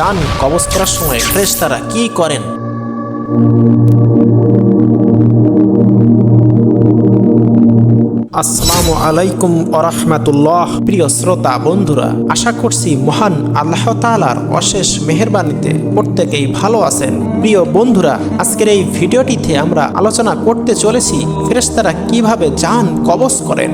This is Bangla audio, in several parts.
যান, কবজ করার সময় ফেরেশতারা কি করেন? আসসালামু আলাইকুম প্রিয় শ্রোতা, বন্ধুরা, আশা করছি মহান আল্লাহ তাআলার অশেষ মেহেরবানিতে প্রত্যেকেই ভালো আছেন। প্রিয় বন্ধুরা, আজকের এই ভিডিওটিতে আমরা আলোচনা করতে চলেছি ফেরেশতারা কীভাবে যান, কবজ করেন।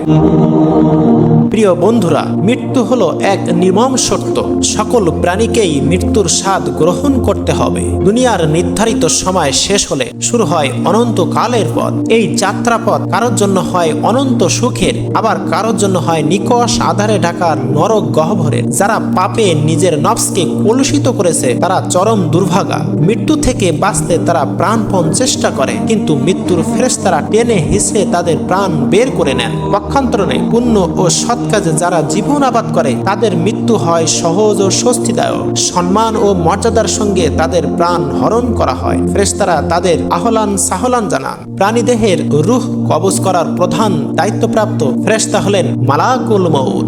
প্রিয় বন্ধুরা মৃত্যু হলো এক নির্মম সত্য। সকল প্রাণীকেই মৃত্যুর স্বাদ গ্রহণ করতে হবে। দুনিয়ার নির্ধারিত সময় শেষ হলে শুরু হয় অনন্ত কালের পথ। এই যাত্রাপথ কারোর জন্য হয় অনন্ত সুখের, আবার কারোর জন্য হয় নিকষ আধারে ঢাকা নরক গহ্বরের। যারা পাপে নিজের নফসকে কলুষিত করেছে, তারা চরম দুর্ভাগা। মৃত্যু থেকে বাঁচতে তারা প্রাণপণ চেষ্টা করে, কিন্তু মৃত্যুর ফেরেশতারা টেনে হিসড়ে তাদের প্রাণ বের করে নেন। পক্ষান্তরণে পুণ্য ও সৎ কাজে যারা জীবন আবাদ করে। তাদের মৃত্যু হয় সহজ ও স্বস্তিদায়ক। সম্মান ও মর্যাদার সঙ্গে তাদের প্রাণ হরণ করা হয়। ফ্রেস্তারা তাদের আহলান সাহলান জানান। প্রাণীদেহের রুহ কবজ করার প্রধান দায়িত্বপ্রাপ্ত ফ্রেস্তা হলেন মালাকুল মউত।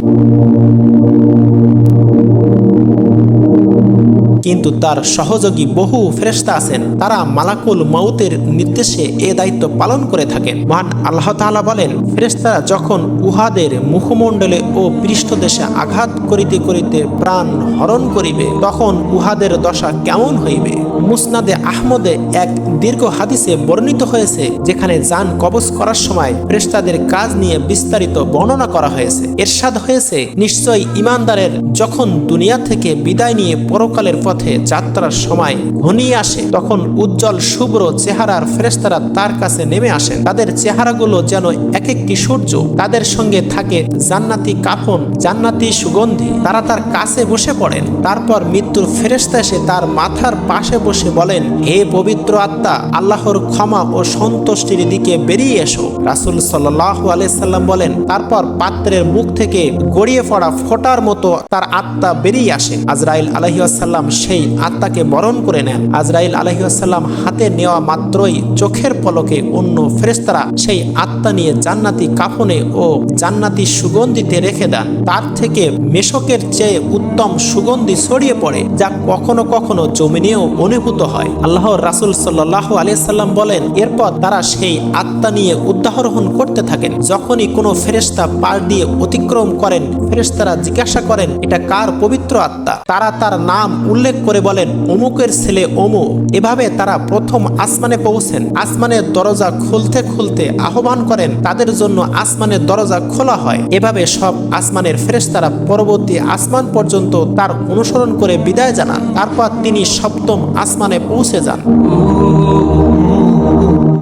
কিন্তু তার সহযোগী বহু ফেরেস্তা আছেন। তারা মালাকুল মৌতের নির্দেশে এ দায়িত্ব পালন করে থাকেন। মহান আল্লাহ তালা বলেন ফেরেস্তারা যখন উহাদের মুখমণ্ডলে ও পৃষ্ঠদেশে আঘাত করিতে করিতে প্রাণ হরণ করিবে, তখন উহাদের দশা কেমন হইবে? মুসনাদে আহমদে এক দীর্ঘ হাদিসে বর্ণিত হয়েছে, যেখানে যান কবজ করার সময় ফেরেশতাদের কাজ নিয়ে বিস্তারিত বর্ণনা করা হয়েছে। এরশাদ হয়েছে, নিশ্চয়ই ইমানদারের যখন দুনিয়া থেকে বিদায় নিয়ে পরকালের পথে যাত্রার সময় ঘনিয়ে আসে, তখন উজ্জ্বল শুভ্র চেহারার ফেরেশতারা তার কাছে নেমে আসেন। তাদের চেহারাগুলো যেন এক একটি সূর্য, তাদের সঙ্গে থাকে জান্নাতি কাফন, জান্নাতি সুগন্ধি। তারা তার কাছে বসে পড়েন, তারপর মৃত্যুর ফেরেশতা এসে তার মাথার পাশে বসে বলেন, হে পবিত্র আত্মা, আল্লাহর ক্ষমা ও সন্তুষ্টির দিকে বেরিয়ে এসো। রাসুল সাল্লাহ আলাইসাল্লাম বলেন, তারপর পাত্রের মুখ থেকে গড়িয়ে পড়া ফোটার মতো তার আত্মা বেরিয়ে আসে। আজরাইল আলহিউসাল্লাম সেই আত্মাকে বরণ করে নেন। আজরাইল আলহিউসাল্লাম হাতে নেওয়া মাত্রই চোখের পলকে অন্য ফেরেস্তারা সেই আত্মা নিয়ে জান্নাতি কাফনে ও জান্নাতি সুগন্ধিতে রেখে দেন। তার থেকে মেশকের চেয়ে উত্তম সুগন্ধি ছড়িয়ে পড়ে, যা কখনো কখনো জমিনেও অনুভূত হয়। আল্লাহর রাসুল সাল্লাহ আলিয়াল্লাম বলেন, এরপর তারা সেই আত্মা নিয়ে উদ্দাহরণ করতে থাকেন। যখনই কোনো ফেরেস্তা পার দিয়ে অতিক্রম করেন ফেরেস্তারা জিজ্ঞাসা করেন, এটা কার পবিত্র আত্মা? তারা তার নাম উল্লেখ করে বলেন, অমুকের ছেলে অমু এভাবে তারা প্রথম আসমানে পৌঁছেন। আসমানের দরজা খুলতে খুলতে আহ্বান করেন, তাদের জন্য আসমানের দরজা খোলা হয়। এভাবে সব আসমানের ফেরেশতারা পরবর্তী আসমান পর্যন্ত তার অনুসরণ করে বিদায় জানান। তারপর তিনি সপ্তম আসমানে পৌঁছে যান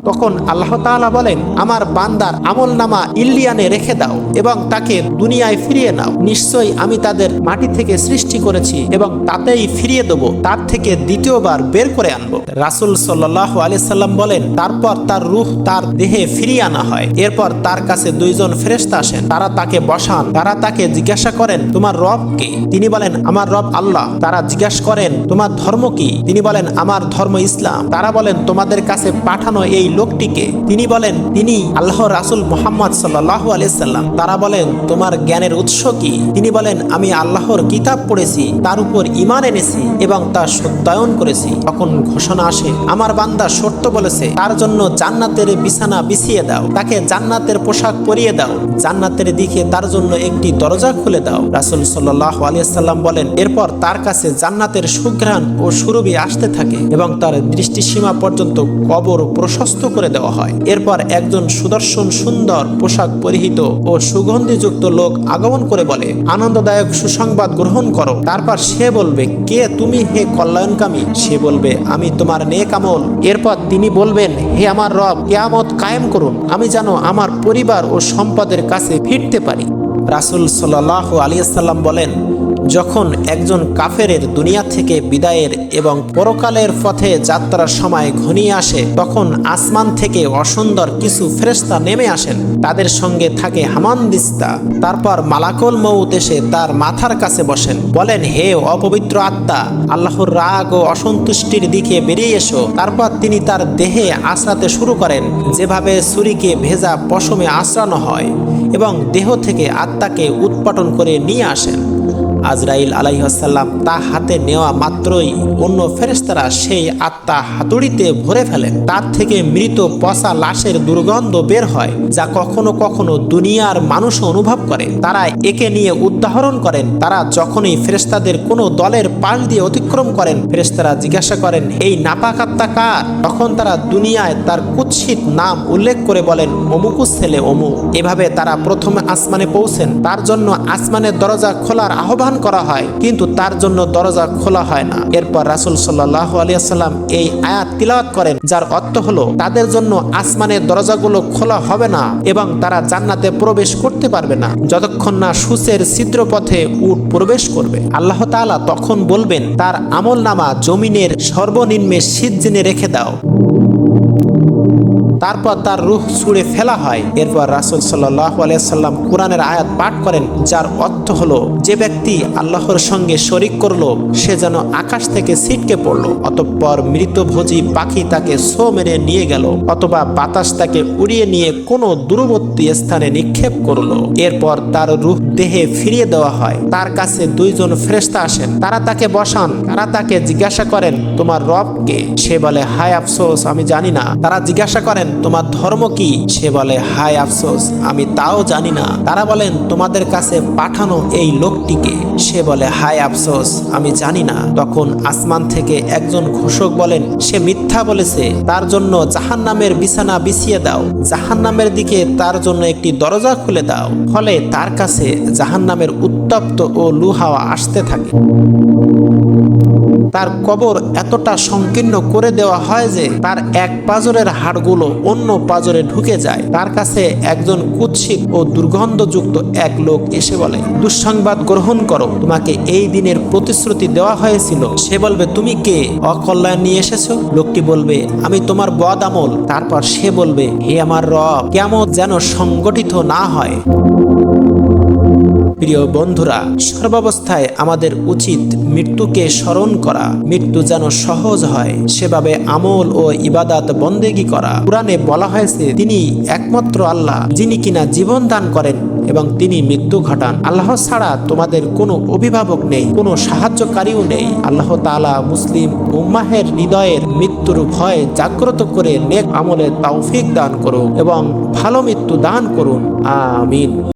তখন আল্লাহ তাআলা বলেন, আমার বান্দার আমল নামা ইল্লিয়ানে রেখে দাও এবং তাকে দুনিয়ায় ফিরিয়ে নাও। নিশ্চয়ই আমি তাদের মাটি থেকে সৃষ্টি করেছি এবং তাতেই ফিরিয়ে দেব। তার থেকে দ্বিতীয়বার বের করে আনব। রাসুল সাল্লাহ আলি সাল্লাম বলেন, তারপর তার রূহ তার দেহে ফিরিয়ে আনা হয়। এরপর তার কাছে দুইজন ফেরেশতা আসেন। তারা তাকে বসান। তারা তাকে জিজ্ঞাসা করেন, তোমার রব কে? তিনি বলেন, আমার রব আল্লাহ। তারা জিজ্ঞাসা করেন, তোমার ধর্ম কি? তিনি বলেন, আমার ধর্ম ইসলাম। তারা বলেন, তোমাদের কাছে পাঠানো এই লোকটিকে, তিনি বলেন, তিনি আল্লাহ রাসুল মোহাম্মদ সাল্লাহ আলিয়াল্লাম তারা বলেন, তোমার জ্ঞানের উৎস কি? তিনি বলেন, আমি আল্লাহর কিতাব পড়েছি, তার উপর ইমান এনেছি এবং তা সত্যায়ন করেছি। তখন ঘোষণা আসে, আমার বান্দা সত্য বলেছে, তার জন্য জান্নাতের বিছানা বিছিয়ে দাও, তাকে জান্নাতের পোশাক পরিয়ে দাও, জান্নাতের দিকে তার জন্য একটি দরজা খুলে দাও। রাসুল সাল্লাহ আলিয়াল্লাম বলেন, এরপর তার কাছে জান্নাতের সুঘ্রাণ ও সুরভি আসতে থাকে এবং তার দৃষ্টিসীমা পর্যন্ত কবর প্রশস্ত করে দেওয়া হয়। এরপর একজন সুদর্শন সুন্দর পোশাক পরিহিত ও সুগন্ধিযুক্ত লোক আগমন করে বলে, আনন্দদায়ক সুসংবাদ গ্রহণ করো। তারপর সে বলবে, কে তুমি? হে কল্যাণকামী। সে বলবে, আমি তোমার নে কামল এরপর তিনি বলবেন, হে আমার রব, কেয়ামত কায়েম করুন। আমি যেন আমার পরিবার ও সম্পদের কাছে ফিরতে পারি। রাসুল সাল্লাহ আলিয়াল্লাম বলেন যখন একজন কাফেরের দুনিয়া থেকে বিদায়ের এবং পরকালের পথে যাত্রার সময় ঘনিয়ে আসে, তখন আসমান থেকে অসুন্দর কিছু ফেরেস্তা নেমে আসেন। তাদের সঙ্গে থাকে হামানদিস্তা তারপর মালাকল মৌত এসে তার মাথার কাছে বসেন। বলেন, হে অপবিত্র আত্মা, আল্লাহর রাগ ও অসন্তুষ্টির দিকে বেরিয়ে এসো। তারপর তিনি তার দেহে আশ্রাতে শুরু করেন, যেভাবে ছুরিকে ভেজা পশমে আশ্রানো হয় এবং দেহ থেকে আত্মাকে উৎপাটন করে নিয়ে আসেন। আজরাইল আলাইহাসাল্লাম তা হাতে নেওয়া মাত্রই অন্য ফেরেস্তারা সেই আত্মা হাতুড়িতে ভরে ফেলেন। তার থেকে মৃত পচা লাশের দুর্গন্ধ বের হয়, যা কখনো কখনো দুনিয়ার মানুষ অনুভব করে। তারা একে নিয়ে উদাহরণ করেন। তারা যখনই ফেরেস্তাদের কোনো দলের পাশ দিয়ে অতিক্রম করেন ফেরেস্তারা জিজ্ঞাসা করেন, এই নাপাক আত্মা কার? তখন তারা দুনিয়ায় তার কুৎসিত নাম উল্লেখ করে বলেন অমুকুস ছেলে অমুক। এভাবে তারা প্রথমে আসমানে পৌঁছেন। তার জন্য আসমানের দরজা খোলার আহ্বান করা হয়, কিন্তু তার জন্য দরজা খোলা হয় না। এরপর রাসুল সাল্লাহ আলিয়াল্লাম এই আয়াত তিলাওয়াত করেন, যার অর্থ হলো, তাদের জন্য আসমানের দরজাগুলো খোলা হবে না এবং তারা জান্নাতে প্রবেশ করতে পারবে না। যতক্ষণ না সুসের ছিদ্র পথে উট প্রবেশ করবে। আল্লাহ তাআলা তখন বলবেন, তার আমল নামা জমিনের সর্বনিম্নে জেনে রেখে দাও। তারপর তার রুহ ছুঁড়ে ফেলা হয়। এরপর রাসুল আলিয়াল্লাম কোরআনের আয়াত পাঠ করেন, যার অর্থ হলো, যে ব্যক্তি আল্লাহর সঙ্গে শরিক করল, সে যেন আকাশ থেকে ছিটকে পড়ল, অতঃপর মৃতভোজী পাখি তাকে সো মেরে নিয়ে গেল, অথবা বাতাস তাকে উড়িয়ে নিয়ে কোনো দূরবর্তী স্থানে নিক্ষেপ করল। এরপর তার রুহ দেহে ফিরিয়ে দেওয়া হয়। তার কাছে দুইজন ফ্রেস্তা আসেন। তারা তাকে বসান। তারা তাকে জিজ্ঞাসা করেন, তোমার রবকে সে বলে, হায় আফসোস, আমি জানি না। তারা জিজ্ঞাসা করেন তোমার ধর্ম কি? সে বলে, হায় আফসোস, আমি তাও জানি না। তারা বলেন, তোমাদের কাছে পাঠানো এই লোকটিকে? সে বলে, হায় আফসোস, আমি জানি না। তখন আসমান থেকে একজন ঘোষক বলেন, সে মিথ্যা বলেছে, তার জন্য জাহান নামের বিছানা বিছিয়ে দাও। জাহান নামের দিকে তার জন্য একটি দরজা খুলে দাও। ফলে তার কাছে জাহান নামের উত্তপ্ত ও লুহাওয়া আসতে থাকে। তার কবর এতটা সংকীর্ণ করে দেওয়া হয় যে তার এক পাজরের হাড়গুলো অন্য পাজরে ঢুকে যায়। তার কাছে একজন কুৎসিত ও দুর্গন্ধযুক্ত এক লোক এসে বলে, দুঃসংবাদ গ্রহণ করো, তোমাকে এই দিনের প্রতিশ্রুতি দেওয়া হয়েছিল। সে বলবে, তুমি কে? অকল্যাণ নিয়ে এসেছ? লোকটি বলবে, আমি তোমার বদ আমল। তারপর সে বলবে, হে আমার রব কেমন যেন সংগঠিত না হয়। প্রিয় বন্ধুরা, সর্বাবস্থায় আমাদের উচিত মৃত্যুকে স্মরণ করা। মৃত্যু যেন সহজ হয়, সেভাবে আমল ও ইবাদাত বন্দেগি করা। কোরআনে বলা হয়েছে, তিনি একমাত্র আল্লাহ, যিনি কিনা জীবন দান করেন এবং তিনি মৃত্যু ঘটান। আল্লাহ ছাড়া তোমাদের কোনো অভিভাবক নেই, কোনো সাহায্যকারীও নেই। আল্লাহ তাআলা মুসলিম উম্মাহের হৃদয়ের মৃত্যুর ভয় জাগ্রত করে নেক আমলে তৌফিক দান করুন এবং ভালো মৃত্যু দান করুন। আমিন।